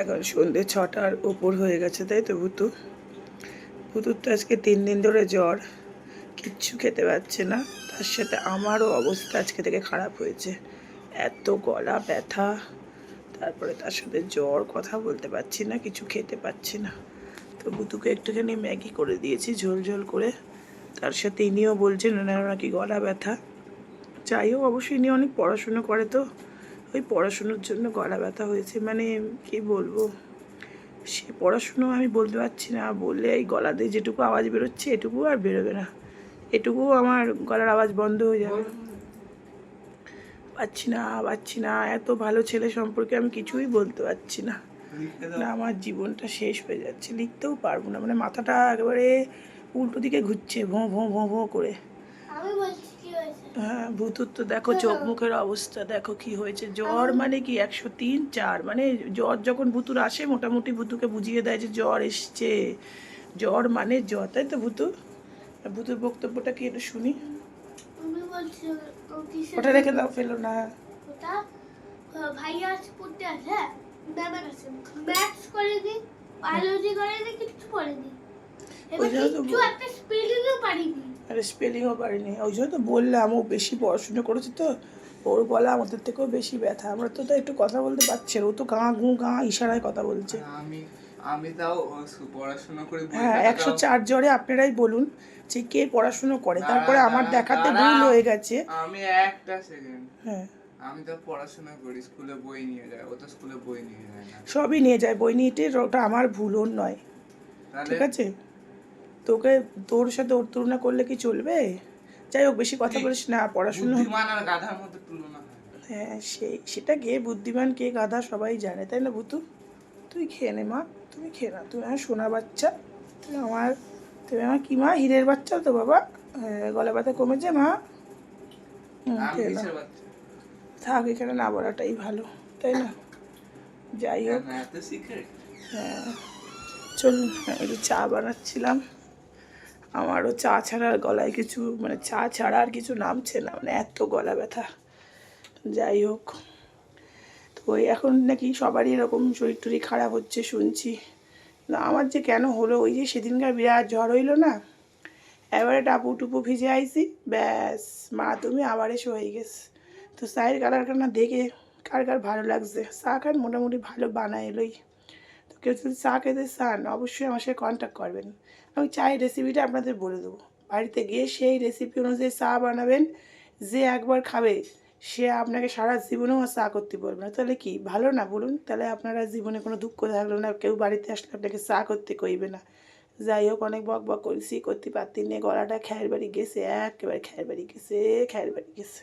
এখন সন্ধ্যে ছটার ওপর হয়ে গেছে, তাই তো ভুতু? ভুতুর তো আজকে তিন দিন ধরে জ্বর, কিচ্ছু খেতে পারছে না, তার সাথে আমারও অবস্থা আজকে থেকে খারাপ হয়েছে। এত গলা ব্যথা, তারপরে তার সাথে জ্বর, কথা বলতে পারছি না, কিছু খেতে পাচ্ছি না। তো বুতুকে একটুখানি ম্যাগি করে দিয়েছি, ঝোল ঝোল করে। তার সাথে ইনিও বলছেন ওনার নাকি গলা ব্যথা? যাই হোক, অবশ্যই ইনি অনেক পড়াশুনো করে তো। ওই পড়াশুনোর জন্য গলা ব্যথা হয়েছে। মানে কি বলব? সে পড়াশুনো আমি বলতে পারছি না। বললে এই গলা দিয়ে যেটুকু আওয়াজ বেরোচ্ছে এটুকু আর বেরোবে না। এটুকু আমার গলার আওয়াজ বন্ধ হয়ে যাবে। পাচ্ছি না পাচ্ছি না। এত ভালো ছেলে সম্পর্কে আমি কিছুই বলতে পারছি না। না আমার জীবনটা শেষ হয়ে যাচ্ছে। লিখতেও পারব না। মানে মাথাটা একেবারে উল্টো দিকে ঘুরছে ভোঁ ভোঁ ভোঁ ভোঁ করে। আমি বলছি হ্যাঁ ভূতুর তো দেখো চোখ মুখের অবস্থা দেখো কি হয়েছে। জ্বর মানে কি? একশো তিন চার। মানে জ্বর যখন ভুতুর আসে মোটামুটি ভুতুকে বুঝিয়ে দেয় যে জ্বর এসছে। জ্বর মানে জ্বর তাই তো ভুতু? ভুতুর বক্তব্যটা কি একটু শুনি? ওটা রেখে দাও ফেলো না। ভাইয়া পড়তে আছে হ্যাঁ? ম্যাথস করে দি বায়োলজি করে দি কিছু করে দি এবার কিছু একটা স্পেলিংও পারিনি। আরে স্পেলিংও পারিনি। ওই জন্য তো বললাম ও বেশি পড়াশুনো করেছে তো ওর গলা আমাদের থেকেও বেশি ব্যথা। আমরা তো তো একটু কথা বলতে পারছি না ও তো গাঁ গু গাঁ ইশারায় কথা বলছে। আমি আমি তাও পড়াশোনা করে হ্যাঁ একশো চার জ্বরে আপনারাই বলুন যে কে পড়াশুনো করে। তারপরে আমার দেখাতে ভুল হয়ে গেছে। আমি একটা সেকেন্ড হ্যাঁ। আমি তো পড়াশোনা করি স্কুলে বই নিয়ে যায় ও তো স্কুলে বই নিয়ে যায় সবই নিয়ে যায় বই নিতে ওটা আমার ভুল ওর নয়। ঠিক আছে? তোকে তোর সাথে ওর তুলনা করলে কি চলবে? যাই হোক বেশি কথা বলিস না পড়াশুনো। হয়। হ্যাঁ সেই সেটা কে বুদ্ধিমান কে গাধা সবাই জানে তাই না বুতু? তুই খেয়ে নে মা তুমি খেয়ে না তুমি আমার সোনা বাচ্চা তুমি আমার তুমি আমার কি মা হীরের বাচ্চা তো বাবা? হ্যাঁ, গলা ব্যথা কমেছে মা? খেয়ে। থাক এখানে না বলাটাই ভালো তাই না? যাই হোক। এত হ্যাঁ চলুন একটু চা বানাচ্ছিলাম। আমারও চা ছাড়া আর গলায় কিছু মানে চা ছাড়া আর কিছু নামছে না মানে এত গলা ব্যথা। যাই হোক, তো ওই এখন নাকি সবারই এরকম শরীর টরীর খারাপ হচ্ছে শুনছি। আমার যে কেন হলো, ওই যে সেদিনকার বিরাট ঝড় হইল না? এবারে টাপু টুপু ভিজে আইসি ব্যাস, মা তুমি আবার এসে হয়ে গেছে। তো চায়ের কালারখানা দেখে কার কার ভালো লাগছে? চা খান মোটামুটি ভালো বানায় এলোই কেউ যদি চা খেতে চান, অবশ্যই আমার সাথে কন্ট্যাক্ট করবেন। আমি চায়ের রেসিপিটা আপনাদের বলে দেবো। বাড়িতে গিয়ে সেই রেসিপি অনুযায়ী চা বানাবেন, যে একবার খাবে, সে আপনাকে সারা জীবনেও চা করতে পারবে না। তাহলে কি, ভালো না বলুন? তাহলে আপনারা জীবনে কোনো দুঃখ থাকল না, কেউ বাড়িতে আসলে আপনাকে চা করতে কইবে না। যাই হোক, অনেক বক বক করছি, করতে পারতি নিয়ে গলাটা খ্যার বাড়ি গেছে, একেবারে খ্যার বাড়ি গেছে খ্যার বাড়ি গেছে।